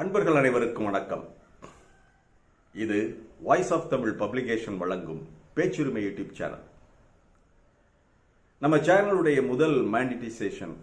அன்பர்கள் அனைவருக்கும் வணக்கம். இது வாய்ஸ் ஆஃப் தமிழ் பப்ளிகேஷன் வழங்கும் பேச்சுரிமை யூடியூப் சேனல். நம்ம சேனலுடைய முதல் மேண்டிடைசேஷன்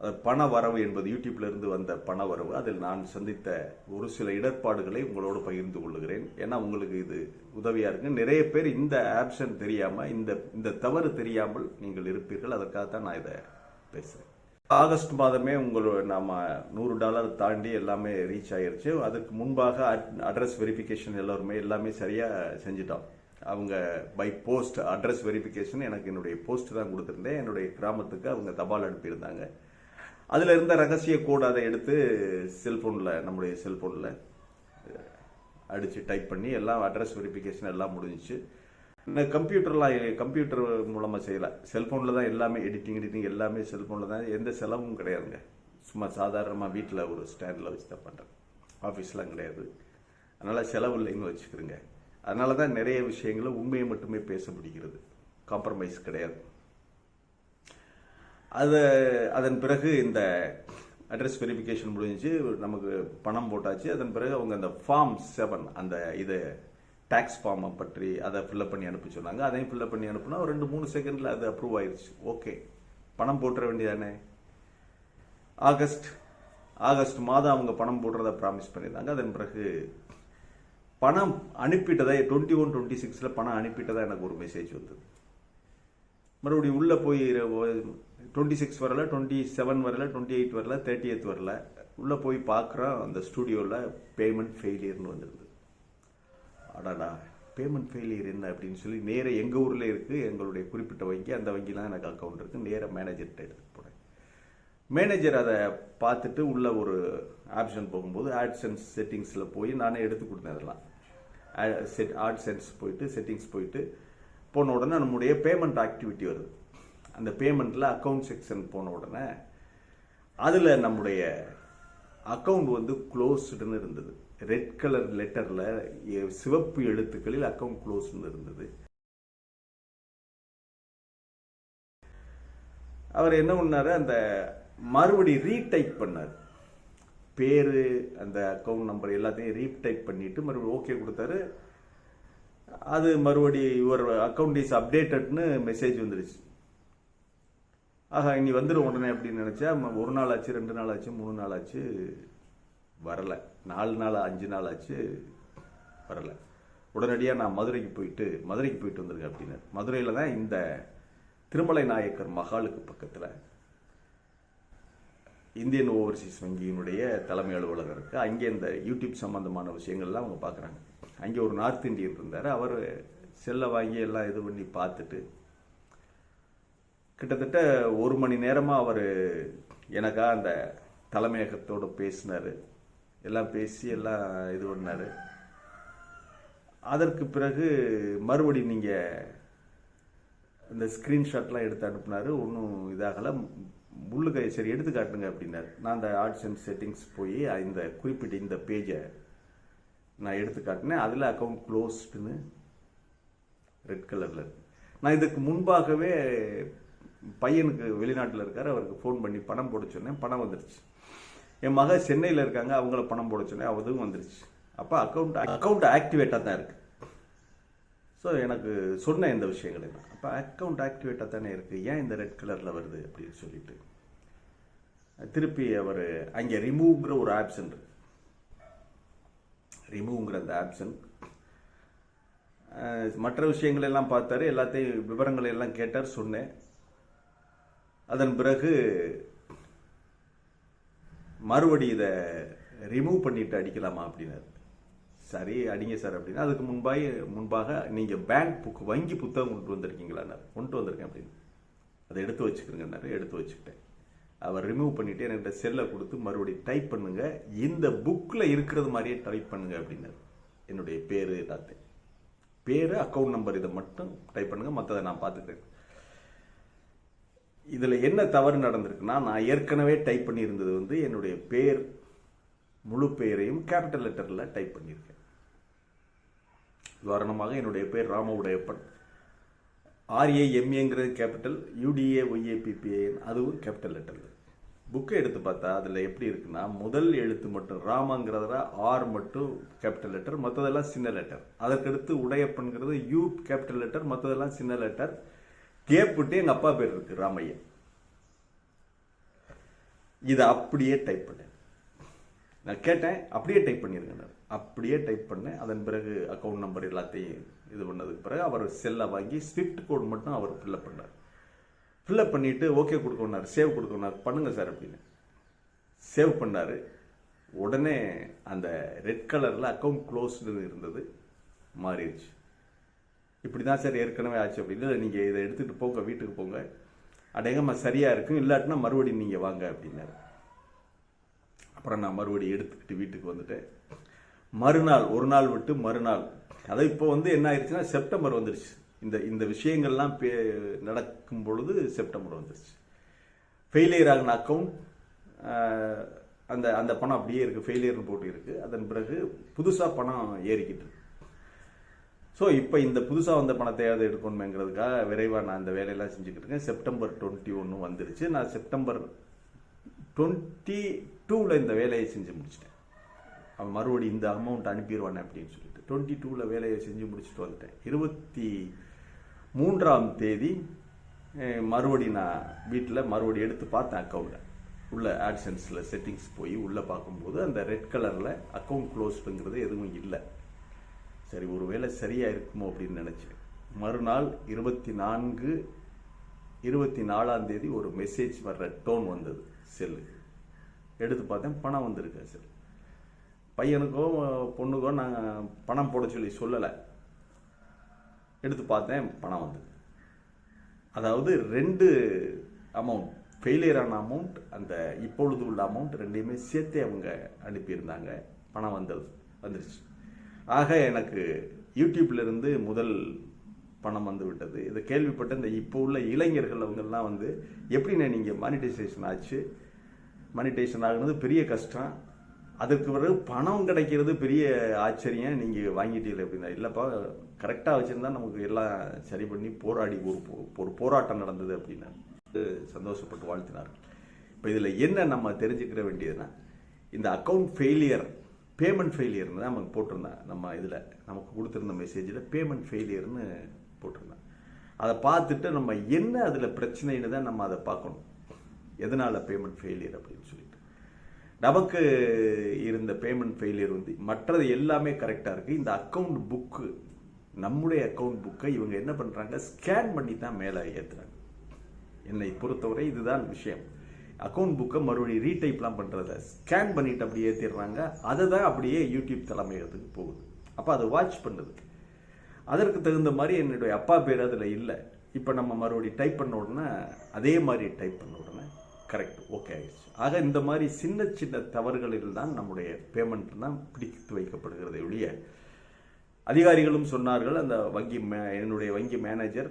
அது பண வரவு என்பது யூடியூப்லேருந்து வந்த பண வரவு. அதில் நான் சந்தித்த ஒரு சில இடர்பாடுகளை உங்களோடு பகிர்ந்து கொள்கிறேன். ஏன்னா உங்களுக்கு இது உதவியாக இருக்கு. நிறைய பேர் இந்த ஆப்ஷன் தெரியாமல் இந்த இந்த தவறு தெரியாமல் நீங்கள் இருப்பீர்கள். அதற்காக தான் நான் இதை பேசுகிறேன் ஆகஸ்ட் மாதமே உங்களோட நாம நூறு டாலர் தாண்டி எல்லாமே ரீச் ஆயிருச்சு. அதுக்கு முன்பாக அட்ரஸ் வெரிஃபிகேஷன் எல்லாருமே எல்லாமே சரியா செஞ்சிட்டோம். அவங்க பை போஸ்ட் அட்ரஸ் வெரிஃபிகேஷன் எனக்கு என்னுடைய போஸ்ட் தான் கொடுத்துருந்தேன். என்னுடைய கிராமத்துக்கு அவங்க தபால் அனுப்பியிருந்தாங்க. அதில் இருந்த ரகசிய கோடு அதை எடுத்து செல்ஃபோனில் நம்முடைய செல்ஃபோனில் அடித்து டைப் பண்ணி எல்லாம் அட்ரஸ் வெரிஃபிகேஷன் எல்லாம் முடிஞ்சிச்சு. கம்ப்யூட்டர்லாம் கம்ப்யூட்டர் மூலமாக செய்யலை. செல்ஃபோனில் தான் எல்லாமே எடிட்டிங் எடிட்டிங் எல்லாமே செல்ஃபோனில் தான். எந்த செலவும் கிடையாதுங்க. சும்மா சாதாரணமாக வீட்டில் ஒரு ஸ்டாண்டில் வச்சு தான் பண்ணுறேன் ஆஃபீஸ்லாம் கிடையாது. அதனால் செலவு இல்லைன்னு வச்சுக்கிறேங்க. அதனால தான் நிறைய விஷயங்களை உண்மையை மட்டுமே பேச முடிகிறது. காம்ப்ரமைஸ் கிடையாது. அது அதன் பிறகு இந்த அட்ரஸ் வெரிஃபிகேஷன் முடிஞ்சிச்சு நமக்கு பணம் போட்டாச்சு. அதன் பிறகு அவங்க அந்த ஃபார்ம் செவன் அந்த இதை டேக்ஸ் ஃபார்மை பற்றி அதை ஃபில்அப் பண்ணி அனுப்ப சொன்னாங்க. அதையும் ஃபில்அப் பண்ணி அனுப்புனா ஒரு ரெண்டு மூணு செகண்டில் அது அப்ரூவ் ஆயிடுச்சு ஓகே பணம் போட்டுற வேண்டியதானே? ஆகஸ்ட் ஆகஸ்ட் மாதம் அவங்க பணம் போடுறத ப்ராமிஸ் பண்ணியிருந்தாங்க அதன் பிறகு பணம் அனுப்பிட்டதா டுவெண்ட்டி ஒன் டுவெண்ட்டி சிக்ஸில் பணம் அனுப்பிட்டதா எனக்கு ஒரு மெசேஜ் வந்தது. மறுபடியும் உள்ளே போய் டுவெண்ட்டி சிக்ஸ் வரல டுவெண்ட்டி செவன் வரல டுவெண்ட்டி எயிட் வரல தேர்ட்டி எய்த் வரல. உள்ளே போய் பார்க்குறோம். அந்த ஸ்டூடியோவில் பேமெண்ட் ஃபெயிலியர்னு வந்துருது அடாடா பேமெண்ட் ஃபெயிலியர் என்ன அப்படின்னு சொல்லி நேராக எங்கள் ஊரில் இருக்குது எங்களுடைய குறிப்பிட்ட வங்கி அந்த வங்கிலாம் எனக்கு அக்கௌண்ட் இருக்குது நேராக மேனேஜர்கிட்ட எடுத்துகிட்டு போனேன் மேனேஜர் அதை பார்த்துட்டு உள்ள ஒரு ஆப்ஷன் போகும்போது ஆட்சன்ஸ் செட்டிங்ஸில் போய் நானே எடுத்து கொடுத்தேன் அதெல்லாம். செட் ஆட்சன்ஸ் போயிட்டு செட்டிங்ஸ் போயிட்டு போன உடனே நம்முடைய பேமெண்ட் ஆக்டிவிட்டி வருது. அந்த பேமெண்ட்டில் அக்கௌண்ட் செக்ஷன் போன உடனே அதில் நம்முடைய அக்கௌண்ட் வந்து க்ளோஸ்டுன்னு இருந்தது. ரெட் கலர் லெட்டரில் சிவப்பு எழுத்துக்களில் அக்கௌண்ட் க்ளோஸ்னு இருந்தது. அவர் என்ன பண்ணார்? அந்த மறுபடி ரீடைப் பண்ணார். பேர் அந்த அக்கௌண்ட் நம்பர் எல்லாத்தையும் ரீடைப் பண்ணிட்டு மறுபடியும் ஓகே கொடுத்தாரு. அது மறுபடி யுவர் அக்கௌண்ட் இஸ் அப்டேட்டட்னு மெசேஜ் வந்துருச்சு. ஆஹா இனி வந்துடும் உடனே அப்படின்னு நினச்சா ஒரு நாள் ஆச்சு ரெண்டு நாள் ஆச்சு மூணு நாள் ஆச்சு வரலை. நாலு நாள் அஞ்சு நாள் ஆச்சு வரலை. உடனடியாக நான் மதுரைக்கு போயிட்டு மதுரைக்கு போயிட்டு வந்திருக்கேன் அப்படின்னு மதுரையில் தான் இந்த திருமலை நாயக்கர் மகாலுக்கு பக்கத்தில் இந்தியன் ஓவர்சீஸ் வங்கியினுடைய தலைமை அலுவலகம் இருக்குது அங்கே இந்த யூடியூப் சம்மந்தமான விஷயங்கள்லாம் அவங்க பார்க்குறாங்க. அங்கே ஒரு நார்த் இந்தியன் இருந்தார். அவர் செல்லை வாங்கி எல்லாம் இது பண்ணி பார்த்துட்டு கிட்டத்தட்ட ஒரு மணி நேரமாக அவர் எனக்காக அந்த தலைமையகத்தோடு பேசினார். எல்லாம் பேசி எல்லாம் இது பண்ணார். அதற்கு பிறகு மறுபடி நீங்கள் இந்த ஸ்க்ரீன்ஷாட்லாம் எடுத்து அனுப்புனார். ஒன்றும் இதாகலை. முள்ளுக்கை சரி எடுத்து காட்டுங்க அப்படின்னாரு. நான் அந்த ஆர்ட்ஸ் அண்ட் செட்டிங்ஸ் போய் இந்த குறிப்பிட்ட இந்த பேஜை நான் எடுத்து காட்டினேன். அதில் அக்கௌண்ட் க்ளோஸ்டுன்னு ரெட் கலரில் நான் இதுக்கு முன்பாகவே பையனுக்கு வெளிநாட்டில் இருக்கார் அவருக்கு ஃபோன் பண்ணி பணம் போட சொன்னேன் பணம் வந்துருச்சு. என் மக சென்னையில் இருக்காங்க அவங்கள பணம் போட சொன்னேன் அதுவும் வந்துருச்சு. அப்போ அக்கௌண்ட் அக்கௌண்ட் ஆக்டிவேட்டாக தான் இருக்குது ஸோ எனக்கு சொன்ன இந்த விஷயங்கள் எல்லாம் அப்போ அக்கௌண்ட் ஆக்டிவேட்டாக தானே இருக்குது ஏன் இந்த ரெட் கலரில் வருது அப்படின்னு சொல்லிட்டு. திருப்பி அவர் அங்கே ரிமூவ்ங்கிற ஒரு ஆப்ஷன் இருக்கு. ரிமூவ்ங்கிற அந்த ஆப்ஷன் மற்ற விஷயங்கள் எல்லாம் பார்த்தாரு எல்லாத்தையும் விவரங்களை எல்லாம் கேட்டார் சொன்னேன். அதன் பிறகு மறுபடி இதை ரிமூவ் பண்ணிட்டு அடிக்கலாமா அப்படின்னாரு. சரி அடிங்க சார் அப்படின்னா அதுக்கு முன்பாக முன்பாக நீங்கள் பேங்க் புக் வங்கி புத்தகம் கொண்டு வந்திருக்கீங்களான்னாரு. கொண்டு வந்திருக்கேன் அப்படின்னு. அதை எடுத்து வச்சுக்கிறேங்கன்னாரு எடுத்து வச்சுக்கிட்டேன். அவர் ரிமூவ் பண்ணிவிட்டு என்கிட்ட செல்லை கொடுத்து மறுபடியும் டைப் பண்ணுங்க. இந்த புக்கில் இருக்கிறது மாதிரியே டைப் பண்ணுங்க அப்படின்னாரு. என்னுடைய பேர் எல்லாத்தையும். பேர் அக்கௌண்ட் நம்பர் இதை மட்டும் டைப் பண்ணுங்கள் மற்றதை நான் பார்த்துக்கிறேன். இதில் என்ன தவறு நடந்திருக்குன்னா நான் ஏற்கனவே டைப் பண்ணியிருந்தது வந்து என்னுடைய பேர் முழு பெயரையும் கேபிட்டல் லெட்டரில் டைப் பண்ணியிருக்கேன். உதாரணமாக என்னுடைய பேர் Rama Udaiyappan ஆர்ஏஎம்ஏங்கிறது capital U D A Y A P P A N அதுவும் கேபிட்டல் லெட்டரில் புக்கை எடுத்து பார்த்தா அதில் எப்படி இருக்குன்னா முதல் எழுத்து மட்டும் ராமங்கிறதுல ஆர் மட்டும் கேபிட்டல் லெட்டர் மற்றதெல்லாம் சின்ன லெட்டர் அதற்கடுத்து உடையப்பன்கிறது யூ கேபிட்டல் லெட்டர் மற்றதெல்லாம் சின்ன லெட்டர் கேப்புட்டு எங்கள் அப்பா பேர் இருக்கு ராமையன். இதை அப்படியே டைப் பண்ணேன் நான் கேட்டேன் அப்படியே டைப் பண்ணிருங்க அப்படியே டைப் பண்ணேன் அதன் பிறகு அக்கௌண்ட் நம்பர் எல்லாத்தையும் இது பண்ணதுக்கு பிறகு அவர் செல்லை வாங்கி ஸ்விஃப்ட் கோட் மட்டும் அவர் ஃபில்லப் பண்ணார். ஃபில்லப் பண்ணிவிட்டு ஓகே கொடுக்கணார் சேவ் கொடுக்கணுனார் பண்ணுங்கள் சார் அப்படின்னு. சேவ் பண்ணார். உடனே அந்த ரெட் கலரில் அக்கௌண்ட் க்ளோஸ்டு இருந்தது மாறிடுச்சு. இப்படி தான் சார் ஏற்கனவே ஆச்சு அப்படின்னு இல்லை நீங்கள் இதை எடுத்துகிட்டு போங்க வீட்டுக்கு போங்க. அநேகமாக சரியாக இருக்கும். இல்லாட்டினா மறுபடியும் நீங்கள் வாங்க அப்படின்னாரு. அப்புறம் நான் மறுபடியும் எடுத்துக்கிட்டு வீட்டுக்கு வந்துட்டேன். மறுநாள் ஒரு நாள் விட்டு மறுநாள். அதாவது இப்போ வந்து என்ன ஆயிடுச்சுன்னா செப்டம்பர் வந்துருச்சு. இந்த இந்த விஷயங்கள்லாம் பே நடக்கும் பொழுது செப்டம்பர் வந்துருச்சு. ஃபெயிலியர் ஆகின அக்கௌண்ட் அந்த அந்த பணம் அப்படியே இருக்குது ஃபெயிலியர்னு போட்டு இருக்குது அதன் பிறகு புதுசாக பணம் ஏறிக்கிட்டு இருக்கு. ஸோ இப்போ இந்த புதுசாக வந்த பணத்தையாவது எடுக்கணுமேங்கிறதுக்காக விரைவாக நான் இந்த வேலையெல்லாம் செஞ்சுக்கிட்டு இருக்கேன். செப்டம்பர் டுவெண்ட்டி ஒன்று வந்துருச்சு. நான் செப்டம்பர் டுவெண்ட்டி டூவில் இந்த வேலையை செஞ்சு முடிச்சிட்டேன். அவன் மறுபடியும் இந்த அமௌண்ட் அனுப்பிடுவானே அப்படின்னு சொல்லிட்டு டுவெண்ட்டி டூவில் வேலையை செஞ்சு முடிச்சுட்டு வந்துட்டேன். இருபத்தி மூன்றாம் தேதி மறுபடி நான் வீட்டில் மறுபடி எடுத்து பார்த்தேன் அக்கௌண்ட்டை உள்ள ஆட்சன்ஸில் செட்டிங்ஸ் போய் உள்ளே பார்க்கும்போது அந்த ரெட் கலரில் அக்கௌண்ட் க்ளோஸ்டுங்கிறது எதுவும் இல்லை. சரி ஒருவேளை சரியாக இருக்குமோ அப்படின்னு நினச்சேன். மறுநாள் இருபத்தி நான்கு இருபத்தி நாலாம் தேதி ஒரு மெசேஜ் வர்ற டோன் வந்தது செல்லு எடுத்து பார்த்தேன் பணம் வந்திருக்கு செல் பையனுக்கோ பொண்ணுக்கோ நான் பணம் போட சொல்லி சொல்லலை. எடுத்து பார்த்தேன் பணம் வந்தது. அதாவது ரெண்டு அமௌண்ட் ஃபெயிலியர் ஆன அமௌண்ட் அந்த இப்பொழுது உள்ள அமௌண்ட் ரெண்டையுமே சேர்த்தே அவங்க அனுப்பியிருந்தாங்க. பணம் வந்தது வந்துருச்சு. ஆக எனக்கு யூடியூப்லேருந்து முதல் பணம் வந்து விட்டது இதை கேள்விப்பட்ட இந்த இப்போ உள்ள இளைஞர்கள் அவங்கெல்லாம் வந்து எப்படிண்ணே நீங்கள் மானிட்டைசேஷன் ஆச்சு? மானிட்டைசேஷன் ஆகுனது பெரிய கஷ்டம். அதுக்கு பிறகு பணம் கிடைக்கிறது பெரிய ஆச்சரியம். நீங்கள் வாங்கிட்டீங்க அப்படின்னா இல்லைப்பா கரெக்டாக வச்சுருந்தா நமக்கு எல்லாம் சரி பண்ணி போராடி ஒரு போ- ஒரு போராட்டம் நடந்தது அப்படின்னா சந்தோஷப்பட்டு வாழ்த்தினார்கள். இப்போ இதில் என்ன நம்ம தெரிஞ்சுக்கிற வேண்டியதுன்னா இந்த அக்கௌண்ட் ஃபெயிலியர் பேமெண்ட் ஃபெயிலியர்னு தான் நமக்கு போட்டிருந்தேன் நம்ம இதில் நமக்கு கொடுத்துருந்த மெசேஜில் பேமெண்ட் ஃபெயிலியர்னு போட்டிருந்தேன் அதை பார்த்துட்டு நம்ம என்ன அதில் பிரச்சனைன்னு தான் நம்ம அதை பார்க்கணும். எதனால் பேமெண்ட் ஃபெயிலியர் அப்படின்னு சொல்லிட்டு. நமக்கு இருந்த பேமெண்ட் ஃபெயிலியர் வந்து மற்றது எல்லாமே கரெக்டாக இருக்குது இந்த அக்கௌண்ட் புக்கு நம்முடைய அக்கௌண்ட் புக்கை இவங்க என்ன பண்ணுறாங்க ஸ்கேன் பண்ணி தான் மேலே ஏற்றுறாங்க என்னை பொறுத்தவரை இதுதான் விஷயம். அக்கௌண்ட் புக்கை மறுபடியும் ரீடைப்லாம் பண்ணுறத ஸ்கேன் பண்ணிட்டு அப்படியே ஏற்றிடுறாங்க அதை தான் அப்படியே யூடியூப் தலைமையகத்துக்கு போகுது. அப்போ அதை வாட்ச் பண்ணுது. அதற்கு தகுந்த மாதிரி என்னுடைய அப்பா பேர் அதில் இல்லை. இப்போ நம்ம மறுபடியும் டைப் பண்ண உடனே அதே மாதிரி டைப் பண்ண உடனே கரெக்ட் ஓகே ஆயிடுச்சு. ஆக இந்த மாதிரி சின்ன சின்ன தவறுகளில் தான் நம்முடைய பேமெண்ட் தான் பிடித்து வைக்கப்படுகிறது ஒழிய அதிகாரிகளும் சொன்னார்கள் அந்த வங்கி மே- என்னுடைய வங்கி மேனேஜர்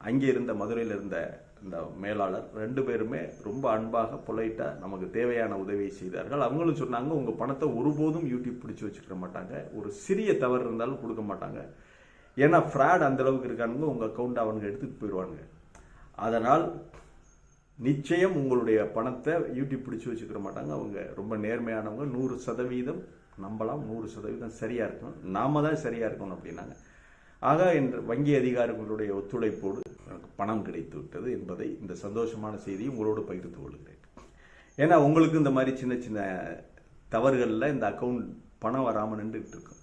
அங்கே இருந்த மதுரையில் இருந்த இந்த மேலாளர் ரெண்டு பேருமே ரொம்ப அன்பாக பொலைட்டாக நமக்கு தேவையான உதவியை செய்தார்கள். அவங்களும் சொன்னாங்க உங்கள் பணத்தை ஒருபோதும் யூடியூப் பிடிச்சி வச்சுக்கிற மாட்டாங்க. ஒரு சிறிய தவறு இருந்தாலும் கொடுக்க மாட்டாங்க. ஏன்னா ஃப்ராட் அந்த அளவுக்கு இருக்கானுங்க. உங்கள் அக்கௌண்ட் அவனுங்க எடுத்துகிட்டு போயிடுவானுங்க. அதனால் நிச்சயம் உங்களுடைய பணத்தை யூடியூப் பிடிச்சி வச்சுக்கிற மாட்டாங்க. அவங்க ரொம்ப நேர்மையானவங்க. நூறு சதவீதம் நம்பலாம். நூறு சதவீதம் சரியாக இருக்கும் நாம தான் சரியாக இருக்கணும் அப்படின்னாங்க. ஆக என்ற வங்கி அதிகாரிகளுடைய ஒத்துழைப்போடு எனக்கு பணம் கிடைத்து விட்டது என்பதை இந்த சந்தோஷமான செய்தியை உங்களோடு பகிர்ந்து கொள்கிறேன். ஏன்னா உங்களுக்கு இந்த மாதிரி சின்ன சின்ன தவறுகளில் இந்த அக்கௌண்ட் பணம் வராமல் நின்றுட்டு இருக்கும்.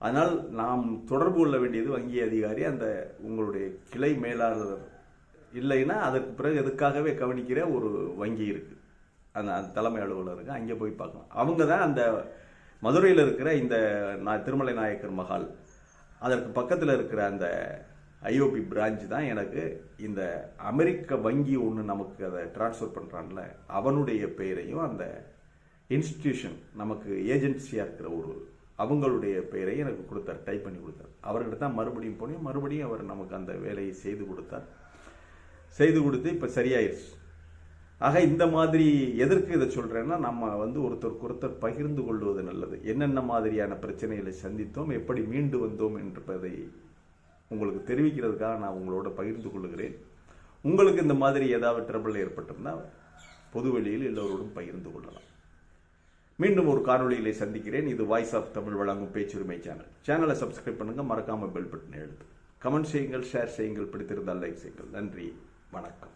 அதனால் நாம் தொடர்பு கொள்ள வேண்டியது வங்கி அதிகாரி அந்த உங்களுடைய கிளை மேலாளர் இல்லைன்னா அதற்கு பிறகு எதுக்காகவே கவனிக்கிற ஒரு வங்கி இருக்குது அந்த தலைமை அலுவலர் அங்கே போய் பார்க்கலாம். அவங்க தான் அந்த மதுரையில் இருக்கிற இந்த நான் திருமலை நாயக்கர் மஹால் அதற்கு பக்கத்தில் இருக்கிற அந்த ஐஓபி பிரான்ச் தான் எனக்கு இந்த அமெரிக்க வங்கி ஒன்று நமக்கு அதை டிரான்ஸ்ஃபர் பண்ணுறான்ல அவனுடைய பெயரையும் அந்த இன்ஸ்டிடியூஷன் நமக்கு ஏஜென்சியாக இருக்கிற ஒரு அவங்களுடைய பெயரை எனக்கு கொடுத்தார் டைப் பண்ணி கொடுத்தார். அவர்கிட்ட தான் மறுபடியும் போனேன். மறுபடியும் அவர் நமக்கு அந்த வேலையை செய்து கொடுத்தார். செய்து கொடுத்து இப்போ சரியாயிருச்சு. ஆக இந்த மாதிரி எதற்கு இதை சொல்கிறேன்னா நம்ம வந்து ஒருத்தருக்கு ஒருத்தர் பகிர்ந்து கொள்வது நல்லது. என்னென்ன மாதிரியான பிரச்சனைகளை சந்தித்தோம் எப்படி மீண்டு வந்தோம் என்பதை உங்களுக்கு தெரிவிக்கிறதுக்காக நான் உங்களோட பகிர்ந்து கொள்கிறேன். உங்களுக்கு இந்த மாதிரி ஏதாவது ட்ரபிள் ஏற்பட்டிருந்தா பொதுவெளியில் எல்லோரோடும் பகிர்ந்து கொள்ளலாம். மீண்டும் ஒரு காணொளியிலே சந்திக்கிறேன். இது வாய்ஸ் ஆஃப் தமிழ் வழங்கும் பேச்சுரிமை சேனல் சேனலை சப்ஸ்கிரைப் பண்ணுங்க மறக்காமல் பெல் பட்டனை எழுது. கமெண்ட் செய்யுங்கள் ஷேர் செய்யுங்கள் பிடித்திருந்தால் லைக் செய்யுங்கள். நன்றி வணக்கம்.